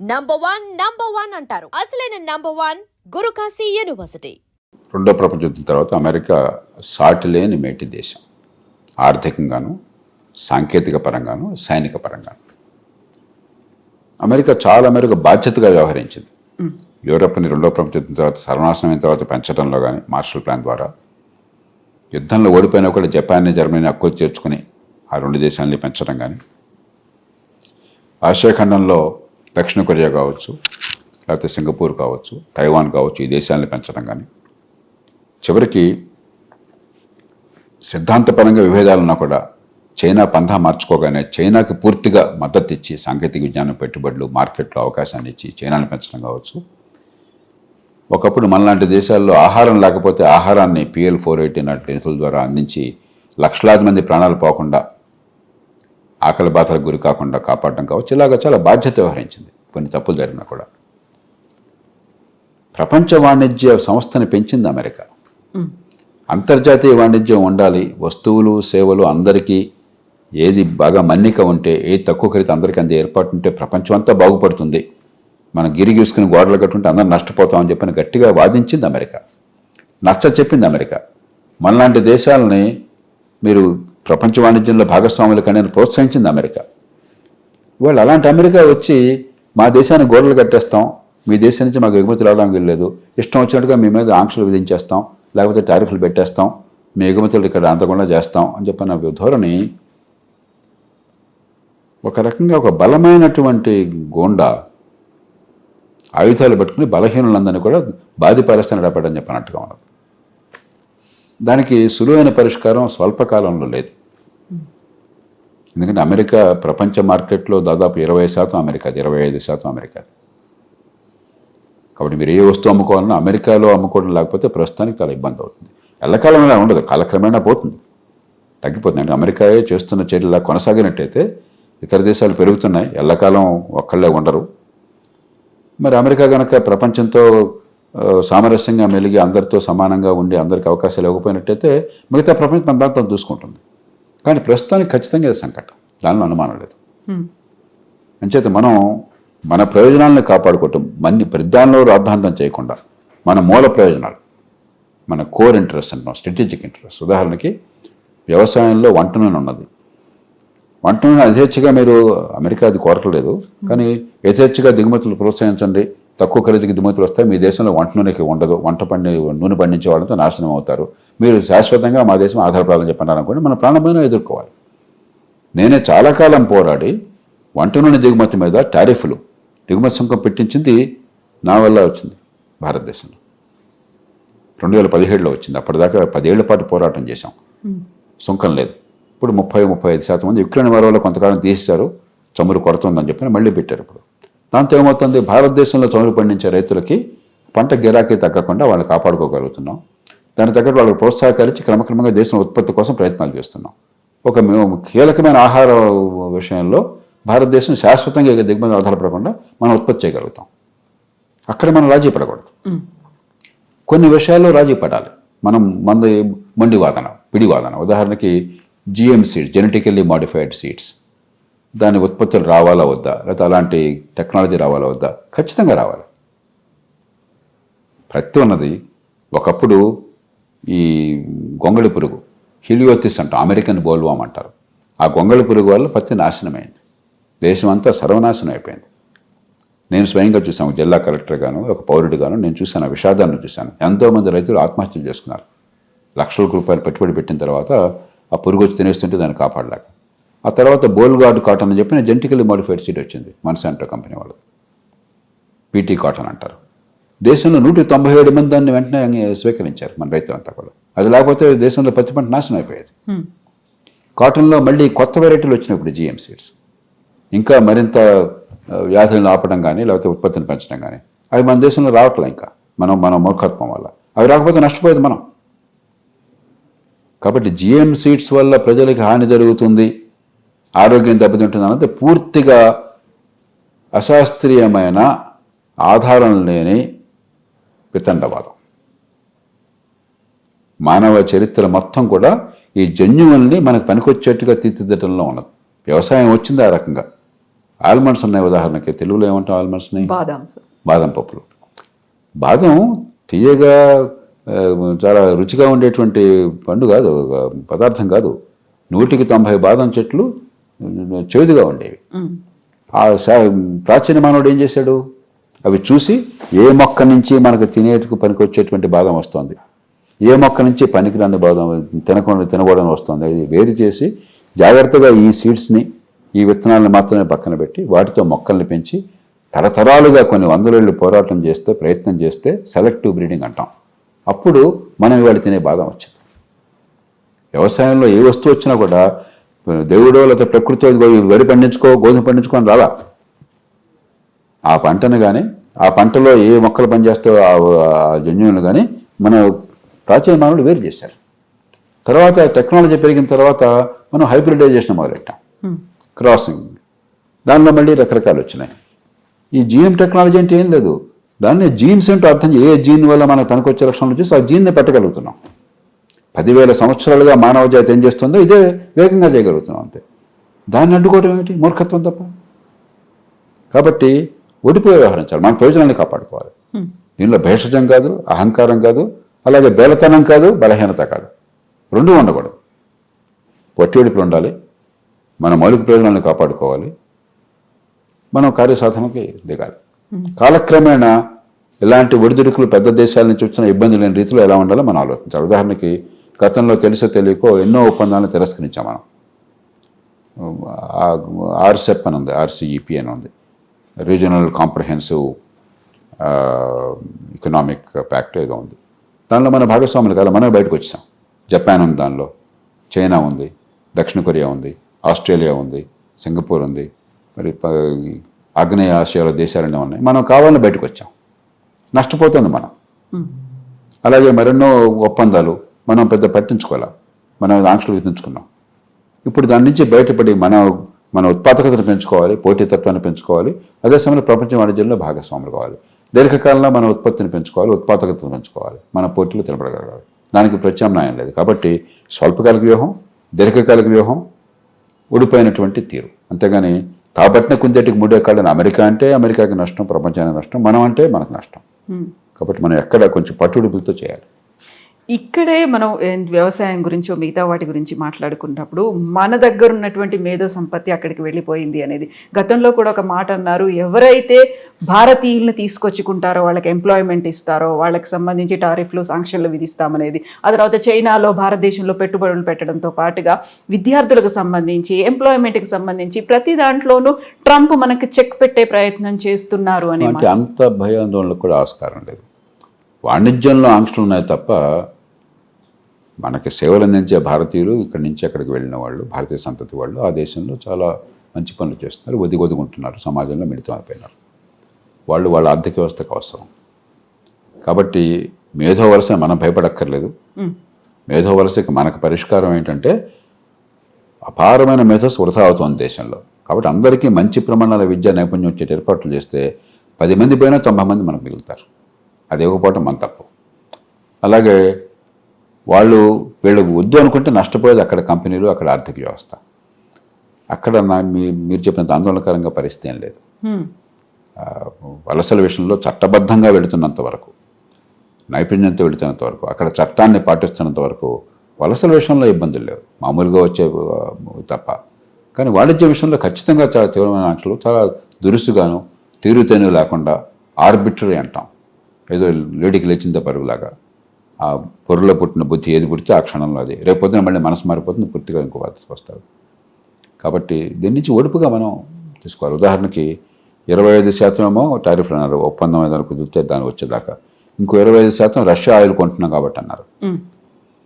Number one number one అంటారు. అసలైన number one Guru Kashi university. రెండో ప్రపంచ యుద్ధం తర్వాత అమెరికా సాటి లేని మేటి దేశం. ఆర్థికంగాను సాంకేతిక పరంగాను సైనిక పరంగాను. అమెరికా చాలా మేరకు బాధ్యతగా వ్యవహరించింది. యూరప్ని రెండో ప్రపంచ యుద్ధం తర్వాత సర్వనాశనం అయిన తర్వాత పెంచడంలో కానీ మార్షల్ ప్లాన్ ద్వారా యుద్ధంలో ఓడిపోయినా కూడా జపాన్ని జర్మనీని హక్కులు చేర్చుకుని ఆ రెండు దేశాలని పెంచడం కానీ ఆసియా ఖండంలో దక్షిణ కొరియా కావచ్చు లేకపోతే సింగపూర్ కావచ్చు తైవాన్ కావచ్చు ఈ దేశాలను పెంచడం కానీ. చివరికి సిద్ధాంతపరంగా విభేదాలున్నా కూడా చైనా పంధా మార్చుకోగానే చైనాకి పూర్తిగా మద్దతు ఇచ్చి సాంకేతిక విజ్ఞానం పెట్టుబడులు మార్కెట్లో అవకాశాన్ని ఇచ్చి చైనాను పెంచడం కావచ్చు. ఒకప్పుడు మనలాంటి దేశాల్లో ఆహారం లేకపోతే ఆహారాన్ని పిఎల్ ఫోర్ ఎయిటీ నాటి ద్వారా అందించి లక్షలాది మంది ప్రాణాలు పోకుండా ఆకలి బాధలకు గురి కాకుండా కాపాడడం కావచ్చు ఇలాగ చాలా బాధ్యత వ్యవహరించింది. కొన్ని తప్పులు జరిగినా కూడా. ప్రపంచ వాణిజ్య సంస్థని పెంచింది అమెరికా. అంతర్జాతీయ వాణిజ్యం ఉండాలి వస్తువులు సేవలు అందరికీ ఏది బాగా మన్నిక ఉంటే ఏది తక్కువ ఖరీదు అందరికీ అందే ఏర్పాటు ఉంటే ప్రపంచం అంతా బాగుపడుతుంది. మనం గిరి గీసుకుని గోడలు కట్టుంటే అందరం నష్టపోతామని చెప్పని గట్టిగా వాదించింది అమెరికా. నచ్చ చెప్పింది అమెరికా. మనలాంటి దేశాలని మీరు ప్రపంచ వాణిజ్యంలో భాగస్వాములు కానీ ప్రోత్సహించింది అమెరికా. వాళ్ళు అలాంటి అమెరికా వచ్చి మా దేశాన్ని గోడలు కట్టేస్తాం మీ దేశం నుంచి మాకు ఎగుమతి రావడానికి వెళ్ళలేదు ఇష్టం వచ్చినట్టుగా మీ మీద ఆంక్షలు విధించేస్తాం లేకపోతే టారిఫ్లు పెట్టేస్తాం మీ ఎగుమతులు ఇక్కడ అందకుండా చేస్తాం అని చెప్పిన ధోరణి ఒక రకంగా ఒక బలమైనటువంటి గోండా ఆయుధాలు పట్టుకుని బలహీనులందరినీ కూడా బాధిపరేస్తాను నడపడం చెప్పినట్టుగా ఉన్నది. దానికి సులువైన పరిష్కారం స్వల్పకాలంలో లేదు. ఎందుకంటే అమెరికా ప్రపంచ మార్కెట్లో దాదాపు ఇరవై శాతం అమెరికాది ఇరవై ఐదు శాతం అమెరికాది కాబట్టి మీరు ఏ వస్తువు అమ్ముకోవాలన్నా అమెరికాలో అమ్ముకోవడం లేకపోతే ప్రస్తుతానికి చాలా ఇబ్బంది అవుతుంది. ఎల్లకాలమైనా ఉండదు కాలక్రమేణా పోతుంది. తగ్గిపోతుంది. అంటే అమెరికాయే చేస్తున్న చర్యలా కొనసాగినట్టయితే ఇతర దేశాలు పెరుగుతున్నాయి ఎల్లకాలం ఒక్కళ్ళే ఉండరు. మరి అమెరికా కనుక ప్రపంచంతో సామరస్యంగా మెలిగి అందరితో సమానంగా ఉండి అందరికీ అవకాశాలు ఇవ్వకపోయినట్టయితే మిగతా ప్రపంచం మన దాంతో చూసుకుంటుంది కానీ ప్రస్తుతానికి ఖచ్చితంగా ఇది సంకటం. దానిలో అనుమానం లేదు. అంచేత మనం మన ప్రయోజనాలను కాపాడుకోవటం మన్ని ప్రధానంలో రాద్ధాంతం చేయకుండా మన మూల ప్రయోజనాలు మన కోర్ ఇంట్రెస్ట్ అంటాం స్ట్రాటజిక్ ఇంట్రెస్ట్. ఉదాహరణకి వ్యవసాయంలో వంట నూనె ఉన్నది. వంట నూనె యథేచ్ఛగా మీరు అమెరికా అది కోరట్లేదు. కానీ యథేచ్ఛగా దిగుమతులు ప్రోత్సహించండి. తక్కువ ఖరీదుకి దిగుమతులు వస్తాయి. మీ దేశంలో వంట నూనెకి ఉండదు. వంట పండి నూనె పండించే వాళ్ళతో నాశనం అవుతారు. మీరు శాశ్వతంగా మా దేశం ఆధారపడాలని చెప్పన్నారు అనుకోండి మన ప్రాణమైన ఎదుర్కోవాలి. నేనే చాలా కాలం పోరాడి వంట నూనె దిగుమతి మీద టారిఫ్లు దిగుమతి సుంకం పెట్టించింది నా వల్ల వచ్చింది భారతదేశంలో. రెండు వేల పదిహేడులో వచ్చింది. అప్పటిదాకా పదేళ్ళ పాటు పోరాటం చేశాం. సుంకం లేదు. ఇప్పుడు ముప్పై ముప్పై ఐదు శాతం మంది యుక్రెయిన్ వారి వల్ల కొంతకాలం తీసేశారు. చమురు కొరత ఉందని చెప్పి మళ్ళీ పెట్టారు ఇప్పుడు. దాంతో ఏమవుతుంది? భారతదేశంలో చమురు పండించే రైతులకి పంట గిరాకీ తగ్గకుండా వాళ్ళు కాపాడుకోగలుగుతున్నాం. దాని తగ్గట్టు వాళ్ళకి ప్రోత్సాహకరించి క్రమక్రమంగా దేశం ఉత్పత్తి కోసం ప్రయత్నాలు చేస్తున్నాం. ఒక మేము కీలకమైన ఆహార విషయంలో భారతదేశం శాశ్వతంగా దిగుమతి ఆధారపడకుండా మనం ఉత్పత్తి చేయగలుగుతాం. అక్కడ మనం రాజీ పడకూడదు. కొన్ని విషయాల్లో రాజీ పడాలి. మనం మంద మొండి వాదన పిడి వాదన. ఉదాహరణకి G M seeds genetically modified seeds. దాని ఉత్పత్తులు రావాలా వద్దా? లేకపోతే అలాంటి టెక్నాలజీ రావాలా వద్దా? ఖచ్చితంగా రావాలి. ప్రతి ఉన్నది ఒకప్పుడు ఈ గొంగళి పురుగు హిలియోతిస్ అంటారు అమెరికన్ బోల్వామ్ అంటారు. ఆ గొంగళి పురుగు వల్ల పత్తి నాశనమైంది. దేశం అంతా సర్వనాశనం అయిపోయింది. నేను స్వయంగా చూశాను జిల్లా కలెక్టర్ గాను ఒక పౌరుడిగాను నేను చూశాను ఆ విషాదాన్ని చూశాను. ఎంతోమంది రైతులు ఆత్మహత్యలు చేసుకున్నారు. లక్షల రూపాయలు పెట్టుబడి పెట్టిన తర్వాత ఆ పురుగు వచ్చి తినేస్తుంటే దాన్ని కాపాడలేక. ఆ తర్వాత బోల్గార్డ్ కాటన్ అని చెప్పిన జెంటికలీ మోడిఫైడ్ సీడ్ వచ్చింది. మన్సాంటో కంపెనీ వాళ్ళు. పీటీ కాటన్ అంటారు. దేశంలో నూట తొంభై ఏడు మంది దాన్ని వెంటనే స్వీకరించారు మన రైతులంతా కూడా. అది లేకపోతే దేశంలో పత్తి పంట నాశనం అయిపోయేది. కాటన్లో మళ్ళీ కొత్త వెరైటీలు వచ్చినప్పుడు జిఎం సీడ్స్. ఇంకా మరింత వ్యాధులను ఆపడం కానీ లేకపోతే ఉత్పత్తిని పెంచడం కానీ అవి మన దేశంలో రావట్లే ఇంకా. మనం మన మూర్ఖత్వం వల్ల. అవి రాకపోతే నష్టపోయేది మనం. కాబట్టి జిఎం సీడ్స్ వల్ల ప్రజలకి హాని జరుగుతుంది. ఆరోగ్యం దెబ్బతింటుంది అన్నది పూర్తిగా అశాస్త్రీయమైన ఆధారం లేని వితండవాదం. మానవ చరిత్ర మొత్తం కూడా ఈ జన్యువుల్ని మనకు పనికొచ్చేట్టుగా తీర్చిదిద్దడంలో ఉన్నది. వ్యవసాయం వచ్చింది ఆ రకంగా. ఆల్మండ్స్ ఉన్నాయి ఉదాహరణకి. తెలుగులో ఏమంటాం ఆల్మండ్స్ని బాదాం సార్. బాదం పప్పులు. బాదం తీయగా చాలా రుచిగా ఉండేటువంటి పండు కాదు పదార్థం కాదు. నూటికి తొంభై బాదం చెట్లు చేదుగా ఉండేవి. ఆ ప్రాచీన మానవుడు ఏం చేశాడు? అవి చూసి ఏ మొక్క నుంచి మనకు తినేటికి పనికొచ్చేటువంటి బాదం వస్తుంది. ఏ మొక్క నుంచి పనికిరాని బాదం తినకుండా తినకూడని వస్తుంది. అది వేరు చేసి జాగ్రత్తగా ఈ సీడ్స్ని ఈ విత్తనాలను మాత్రమే పక్కన పెట్టి వాటితో మొక్కల్ని పెంచి తరతరాలుగా కొన్ని వందలేళ్ళు పోరాటం చేస్తే ప్రయత్నం చేస్తే సెలెక్టివ్ బ్రీడింగ్ అంటాం. అప్పుడు మనం ఇవాళ తినే బాదం వచ్చింది. వ్యవసాయంలో ఏ వస్తువు వచ్చినా కూడా దేవుడో లేకపోతే ప్రకృతి వరి పండించుకో గోధుమ పండించుకో అని రాలా? ఆ పంటను కానీ ఆ పంటలో ఏ మొక్కలు పనిచేస్తాయో ఆ జన్యువులు కానీ మన ప్రాచీన మానవులు వేరు చేశారు. తర్వాత టెక్నాలజీ పెరిగిన తర్వాత మనం హైబ్రిడైజేషన్ మొదలెట్టాం. క్రాసింగ్. దానిలో మళ్ళీ రకరకాలు వచ్చినాయి. ఈ జీఎం టెక్నాలజీ అంటే ఏం లేదు. దాన్ని జీన్స్ ఏంటో అర్థం ఏ జీన్ వల్ల మనకు పనికొచ్చే లక్షణాలు చూసి ఆ జీన్ని పెట్టగలుగుతున్నాం. పదివేల సంవత్సరాలుగా మానవ జాతి ఏం చేస్తుందో ఇదే వేగంగా చేయగలుగుతున్నాం అంతే. దాన్ని అడ్డుకోవడం ఏమిటి? మూర్ఖత్వం తప్ప. కాబట్టి ఒడిపోయి వ్యవహరించాలి మన ప్రయోజనాన్ని కాపాడుకోవాలి. దీనిలో భేషజం కాదు అహంకారం కాదు అలాగే బేలతనం కాదు బలహీనత కాదు. రెండూ ఉండకూడదు. పొట్టి ఉండాలి. మన మౌలిక ప్రయోజనాలను కాపాడుకోవాలి. మనం కార్యసాధనకి దిగాలి. కాలక్రమేణా ఇలాంటి ఒడిదుడుకులు పెద్ద దేశాల నుంచి వచ్చిన ఇబ్బంది లేని రీతిలో ఎలా ఉండాలో మనం ఆలోచించాలి. ఉదాహరణకి గతంలో తెలుసో తెలియకో ఎన్నో ఒప్పందాలను తిరస్కరించాం మనం. ఆర్సెప్ అని ఉంది ఆర్సీఈపీ అని ఉంది. రీజనల్ కాంప్రహెన్సివ్ ఎకనామిక్ ప్యాక్ట్ ఏదో ఉంది. దానిలో మన భాగస్వాములు కాదు మనమే బయటకు వచ్చాం. జపాన్ ఉంది దానిలో చైనా ఉంది దక్షిణ కొరియా ఉంది ఆస్ట్రేలియా ఉంది సింగపూర్ ఉంది మరి ఆగ్నేయ ఆసియాలో దేశాలన్నీ ఉన్నాయి. మనం కావాలని బయటకు వచ్చాం. నష్టపోతుంది మనం. అలాగే మరెన్నో ఒప్పందాలు మనం పెద్ద పట్టించుకోవాలి? మనం ఆంక్షలు విధించుకున్నాం. ఇప్పుడు దాని నుంచి బయటపడి మన మన ఉత్పాదకతను పెంచుకోవాలి పోటీతత్వాన్ని పెంచుకోవాలి అదే సమయంలో ప్రపంచ వాణిజ్యంలో భాగస్వాములు కావాలి. దీర్ఘకాలంలో మన ఉత్పత్తిని పెంచుకోవాలి ఉత్పాదకతను పెంచుకోవాలి మన పోటీలు తినబడగలగాలి దానికి ప్రత్యామ్నాయం లేదు. కాబట్టి స్వల్పకాలిక వ్యూహం దీర్ఘకాలిక వ్యూహం ఊడిపోయినటువంటి తీరు. అంతేగాని తాబట్టిన కుందేటికి మూడే కాళ్ళని అమెరికా అంటే అమెరికాకి నష్టం ప్రపంచానికి నష్టం మనం అంటే మనకు నష్టం. కాబట్టి మనం ఎక్కడ కొంచెం పట్టుడుపులతో చేయాలి. ఇక్కడే మనం వ్యవసాయం గురించి మిగతా వాటి గురించి మాట్లాడుకున్నప్పుడు మన దగ్గర ఉన్నటువంటి మేధో సంపత్తి అక్కడికి వెళ్ళిపోయింది అనేది. గతంలో కూడా ఒక మాట అన్నారు ఎవరైతే భారతీయులను తీసుకొచ్చుకుంటారో వాళ్ళకి ఎంప్లాయ్మెంట్ ఇస్తారో వాళ్ళకి సంబంధించి టారిఫ్లు సాంక్షన్లు విధిస్తామనేది. ఆ తర్వాత చైనాలో భారతదేశంలో పెట్టుబడులు పెట్టడంతో పాటుగా విద్యార్థులకు సంబంధించి ఎంప్లాయ్మెంట్కి సంబంధించి ప్రతి దాంట్లోనూ ట్రంప్ మనకి చెక్ పెట్టే ప్రయత్నం చేస్తున్నారు అనే అంత భయాందోళనకు కూడా ఆస్కారం లేదు. వాణిజ్యంలో ఆంక్షలు ఉన్నాయి తప్ప మనకి సేవలు అందించే భారతీయులు ఇక్కడి నుంచి అక్కడికి వెళ్ళిన వాళ్ళు భారతీయ సంతతి వాళ్ళు ఆ దేశంలో చాలా మంచి పనులు చేస్తున్నారు ఒదిగి ఒదుగుంటున్నారు సమాజంలో మిళితం అయిపోయినారు వాళ్ళు వాళ్ళ ఆర్థిక వ్యవస్థకు అవసరం. కాబట్టి మేధో వలస మనం భయపడక్కర్లేదు. మేధో వలసకి మనకు పరిష్కారం ఏంటంటే అపారమైన మేధస్సు వృధా అవుతుంది దేశంలో. కాబట్టి అందరికీ మంచి ప్రమాణాల విద్యా నైపుణ్యం వచ్చే ఏర్పాట్లు చేస్తే పది మంది పోయినా తొంభై మంది మనకు మిగులుతారు. అది ఇవ్వకపోవటం మన తప్పు. అలాగే వాళ్ళు వీళ్ళకు వద్దు అనుకుంటే నష్టపోయేది అక్కడ కంపెనీలు అక్కడ ఆర్థిక వ్యవస్థ. అక్కడ నా మీరు చెప్పినంత ఆందోళనకరంగా పరిస్థితి ఏం లేదు. వలసల విషయంలో చట్టబద్ధంగా వెళుతున్నంత వరకు నైపుణ్యంతో వెళుతున్నంత వరకు అక్కడ చట్టాన్ని పాటిస్తున్నంత వరకు వలసల విషయంలో ఇబ్బందులు లేవు. మామూలుగా వచ్చే తప్ప. కానీ వాణిజ్య విషయంలో ఖచ్చితంగా చాలా తీవ్రమైన ఆంక్షలు చాలా దురుసుగాను తీరుతేను లేకుండా ఆర్బిటరీ అంటాం. ఏదో లేడికి లేచిందే పరుగులాగా. ఆ పొరులో పుట్టిన బుద్ధి ఏది పుడితే ఆ క్షణంలో అది. రేపు పొద్దున మళ్ళీ మనసు మారిపోతుంది పూర్తిగా ఇంకో వస్తారు కాబట్టి దీని నుంచి ఒడుపుగా మనం తీసుకోవాలి. ఉదాహరణకి ఇరవై ఐదు శాతం ఏమో టారిఫ్లు అన్నారు ఒప్పందం ఏదైనా కుదిరితే దాని వచ్చేదాకా. ఇంకో ఇరవై ఐదు శాతం రష్యా ఆయిల్ కొంటున్నాం కాబట్టి అన్నారు.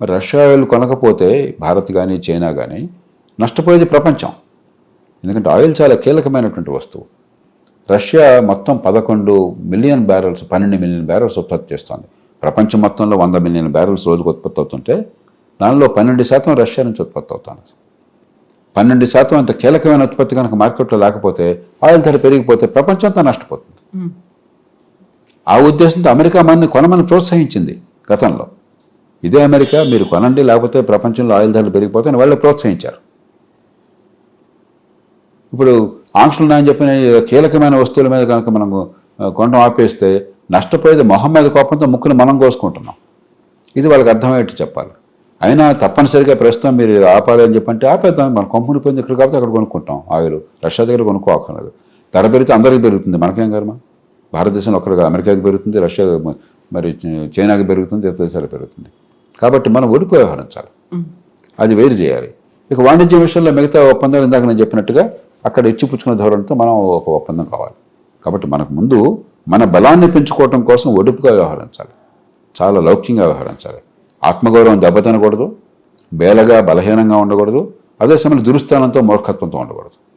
మరి రష్యా ఆయిల్ కొనకపోతే భారత్ కానీ చైనా కానీ నష్టపోయేది ప్రపంచం. ఎందుకంటే ఆయిల్ చాలా కీలకమైనటువంటి వస్తువు. రష్యా మొత్తం పదకొండు మిలియన్ బ్యారెల్స్ పన్నెండు మిలియన్ బ్యారెల్స్ ఉత్పత్తి చేస్తోంది. ప్రపంచం మొత్తంలో వంద మిలియన్ బ్యారెల్స్ రోజుకు ఉత్పత్తి అవుతుంటే దానిలో పన్నెండు శాతం రష్యా నుంచి ఉత్పత్తి అవుతుంది. పన్నెండు శాతం అంత కీలకమైన ఉత్పత్తి కనుక మార్కెట్లో లేకపోతే ఆయిల్ ధర పెరిగిపోతే ప్రపంచం అంతా నష్టపోతుంది. ఆ ఉద్దేశంతో అమెరికా మనని కొనమని ప్రోత్సహించింది గతంలో. ఇదే అమెరికా మీరు కొనండి లేకపోతే ప్రపంచంలో ఆయిల్ ధరలు పెరిగిపోతాయని వాళ్ళు ప్రోత్సహించారు. ఇప్పుడు ఆంక్షలు ఉన్నాయని చెప్పిన కీలకమైన వస్తువుల మీద కనుక మనం ఆ, కొనడం ఆపేస్తే నష్టపోయేది మొహం మీద కోపంతో ముక్కుని మనం కోసుకుంటున్నాం. ఇది వాళ్ళకి అర్థమయ్యేట్టు చెప్పాలి. అయినా తప్పనిసరిగా ప్రస్తుతం మీరు ఆపాలి అని చెప్పంటే ఆపేద్దాం. మన కంపెనీ పోయింది ఇక్కడ కాబట్టి అక్కడ కొనుక్కుంటాం. ఆయిల్ రష్యా దగ్గర కొనుక్కోకర్లేదు ధర పెరిగితే అందరికీ పెరుగుతుంది. మనకేం కర్మ భారతదేశంలో ఒక్కడిగా అమెరికాకి పెరుగుతుంది రష్యా మరి చైనాకి పెరుగుతుంది ఇతర దేశాలకు పెరుగుతుంది. కాబట్టి మనం ఒడిపో వ్యవహరించాలి అది వేరు చేయాలి. ఇక వాణిజ్య విషయంలో మిగతా ఒప్పందాలు ఇందాక నేను చెప్పినట్టుగా అక్కడ ఇచ్చిపుచ్చుకున్న ధోరణితో మనం ఒక ఒప్పందం కావాలి. కాబట్టి మనకు ముందు మన బలాన్ని పెంచుకోవటం కోసం ఒడుపుగా వ్యవహరించాలి. చాలా లౌక్యంగా వ్యవహరించాలి. ఆత్మగౌరవం దెబ్బతినకూడదు. బేలగా బలహీనంగా ఉండకూడదు. అదే సమయంలో దురుస్థానంతో మూర్ఖత్వంతో ఉండకూడదు.